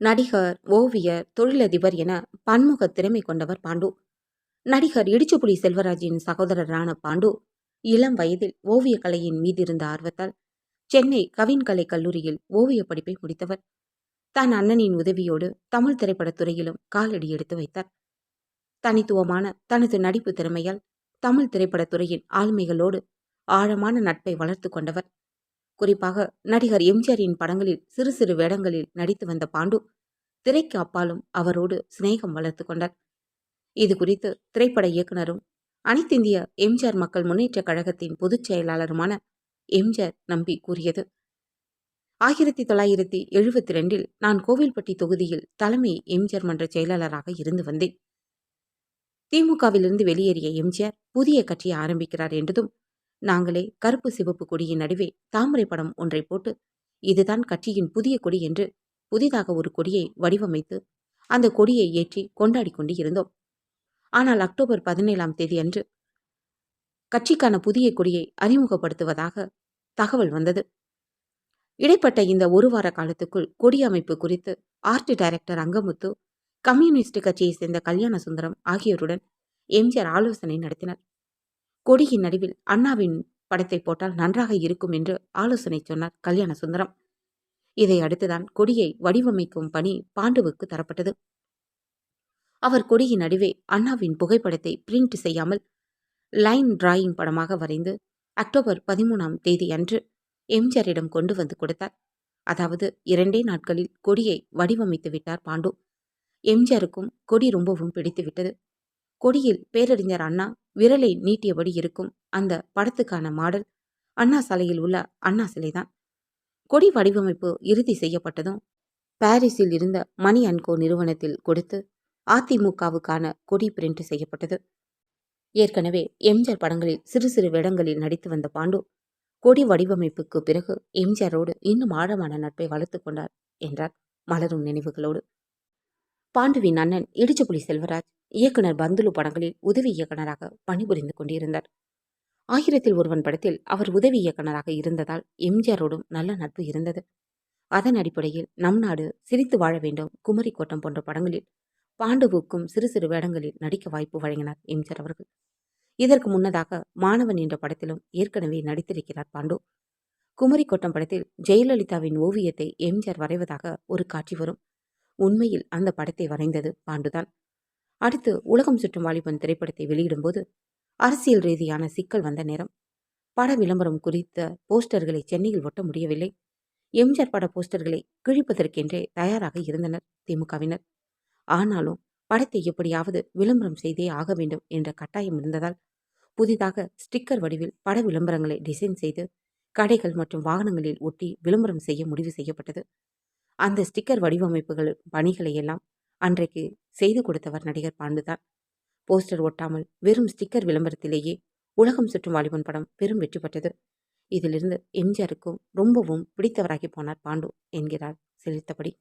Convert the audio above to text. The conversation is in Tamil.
நடிகர் ஓவியர் தொழிலதிபர் என பன்முக திறமை கொண்டவர் பாண்டு. நடிகர் இடிச்சுப்புலி செல்வராஜின் சகோதரரான பாண்டு இளம் வயதில் ஓவியக் கலையின் மீதிருந்த ஆர்வத்தால் சென்னை கவின்கலை கல்லூரியில் ஓவியப் படிப்பை முடித்தவர். தன் அண்ணனின் உதவியோடு தமிழ் திரைப்படத் துறையிலும் காலடி எடுத்து வைத்தார். தனித்துவமான தனது நடிப்பு திறமையால் தமிழ் திரைப்படத் துறையின் ஆளுமைகளோடு ஆழமான நட்பை வளர்த்து கொண்டவர். குறிப்பாக நடிகர் எம்ஜிஆரின் படங்களில் சிறு சிறு வேடங்களில் நடித்து வந்த பாண்டு திரைக்கு அப்பாலும் அவரோடு சிநேகம் வளர்த்து கொண்டார். இது குறித்து திரைப்பட இயக்குனரும் அனைத்திந்திய எம்ஜிஆர் மக்கள் முன்னேற்ற கழகத்தின் பொதுச் செயலாளருமான எம்ஜிஆர் நம்பி கூறியது. ஆயிரத்தி தொள்ளாயிரத்தி எழுபத்தி ரெண்டில் நான் கோவில்பட்டி தொகுதியில் தலைமை எம்ஜிஆர் மன்ற செயலாளராக இருந்து வந்தேன். திமுகவிலிருந்து வெளியேறிய எம்ஜிஆர் புதிய கட்சியை ஆரம்பிக்கிறார் என்றதும் நாங்களே கருப்பு சிவப்பு கொடியின் நடுவே தாமரை படம் ஒன்றை போட்டு இதுதான் கட்சியின் புதிய கொடி என்று புதிதாக ஒரு கொடியை வடிவமைத்து அந்த கொடியை ஏற்றி கொண்டாடி கொண்டு இருந்தோம். ஆனால் அக்டோபர் பதினேழாம் தேதி அன்று கட்சிக்கான புதிய கொடியை அறிமுகப்படுத்துவதாக தகவல் வந்தது. இடைப்பட்ட இந்த ஒரு வார காலத்துக்குள் கொடி அமைப்பு குறித்து ஆர்ட் டைரக்டர் அங்கமுத்து கம்யூனிஸ்ட் கட்சியை சேர்ந்த கல்யாண சுந்தரம் ஆகியோருடன் எம்ஜிஆர் ஆலோசனை நடத்தினர். கொடியின் நடுவில் அண்ணாவின் படத்தை போட்டால் நன்றாக இருக்கும் என்று ஆலோசனை சொன்னார் கல்யாண சுந்தரம் இதை அடுத்துதான் கொடியை வடிவமைக்கும் பணி பாண்டுவுக்கு தரப்பட்டது. அவர் கொடியின் நடுவே அண்ணாவின் புகைப்படத்தை பிரிண்ட் செய்யாமல் லைன் டிராயிங் படமாக வரைந்து அக்டோபர் பதிமூணாம் தேதி அன்று எம்ஜிஆரிடம் கொண்டு வந்து கொடுத்தார். அதாவது இரண்டே நாட்களில் கொடியை வடிவமைத்து விட்டார் பாண்டு. எம்ஜிஆருக்கும் கொடி ரொம்பவும் பிடித்து விட்டது கொடியில் பேரறிஞர் அண்ணா விரலை நீட்டியபடி இருக்கும் அந்த படத்துக்கான மாடல் அண்ணா சாலையில் உள்ள அண்ணா சிலைதான். கொடி வடிவமைப்பு இறுதி செய்யப்பட்டதும் பாரிஸில் இருந்த மணி அன்கோ நிறுவனத்தில் கொடுத்து அதிமுகவுக்கான கொடி பிரிண்ட் செய்யப்பட்டது. ஏற்கனவே எம்ஜிஆர் படங்களில் சிறு சிறு வேடங்களில் நடித்து வந்த பாண்டு கொடி வடிவமைப்புக்கு பிறகு எம்ஜிஆரோடு இன்னும் ஆழமான நட்பை வளர்த்து கொண்டார் என்றார் மலரும் நினைவுகளோடு. பாண்டுவின் அண்ணன் இடிச்சபுலி செல்வராஜ் இயக்குனர் பந்துலு படங்களில் உதவி இயக்குனராக பணிபுரிந்து கொண்டிருந்தார். ஆயிரத்தில் ஒருவன் படத்தில் அவர் உதவி இயக்குனராக இருந்ததால் எம்ஜிஆரோடும் நல்ல நட்பு இருந்தது. அதன் அடிப்படையில் நம் நாடு சிரித்து வாழ வேண்டும் குமரி கோட்டம் போன்ற படங்களில் பாண்டுவுக்கும் சிறு சிறு வேடங்களில் நடிக்க வாய்ப்பு வழங்கினார் எம்ஜிஆர் அவர்கள். இதற்கு முன்னதாக மாணவன் என்ற படத்திலும் ஏற்கனவே நடித்திருக்கிறார் பாண்டு. குமரி கோட்டம் படத்தில் ஜெயலலிதாவின் ஓவியத்தை எம்ஜிஆர் வரைவதாக ஒரு காட்சி வரும். உண்மையில் அந்த படத்தை வரைந்தது பாண்டுதான். அடுத்து உலகம் சுற்றும் வாலிபன் திரைப்படத்தை வெளியிடும்போது அரசியல் ரீதியான சிக்கல் வந்த நேரம். பட விளம்பரம் குறித்த போஸ்டர்களை சென்னையில் ஒட்ட முடியவில்லை. எம்ஜிஆர் பட போஸ்டர்களை கிழிப்பதற்கென்றே தயாராக இருந்தனர் திமுகவினர். ஆனாலும் படத்தை எப்படியாவது விளம்பரம் செய்தே ஆக வேண்டும் என்ற கட்டாயம் இருந்ததால் புதிதாக ஸ்டிக்கர் வடிவில் பட விளம்பரங்களை டிசைன் செய்து கடைகள் மற்றும் வாகனங்களில் ஒட்டி விளம்பரம் செய்ய முடிவு செய்யப்பட்டது. அந்த ஸ்டிக்கர் வடிவமைப்புகள் பணிகளை எல்லாம் அன்றைக்கு செய்து கொடுத்தவர் நடிகர் பாண்டுதான். போஸ்டர் ஒட்டாமல் வெறும் ஸ்டிக்கர் விளம்பரத்திலேயே உலகம் சுற்றும் வாலிபன் படம் பெரும் வெற்றி பெற்றது. இதிலிருந்து எம்ஜிஆருக்கும் ரொம்பவும் பிடித்தவராகி போனார் பாண்டு என்கிறார் செலுத்தபடி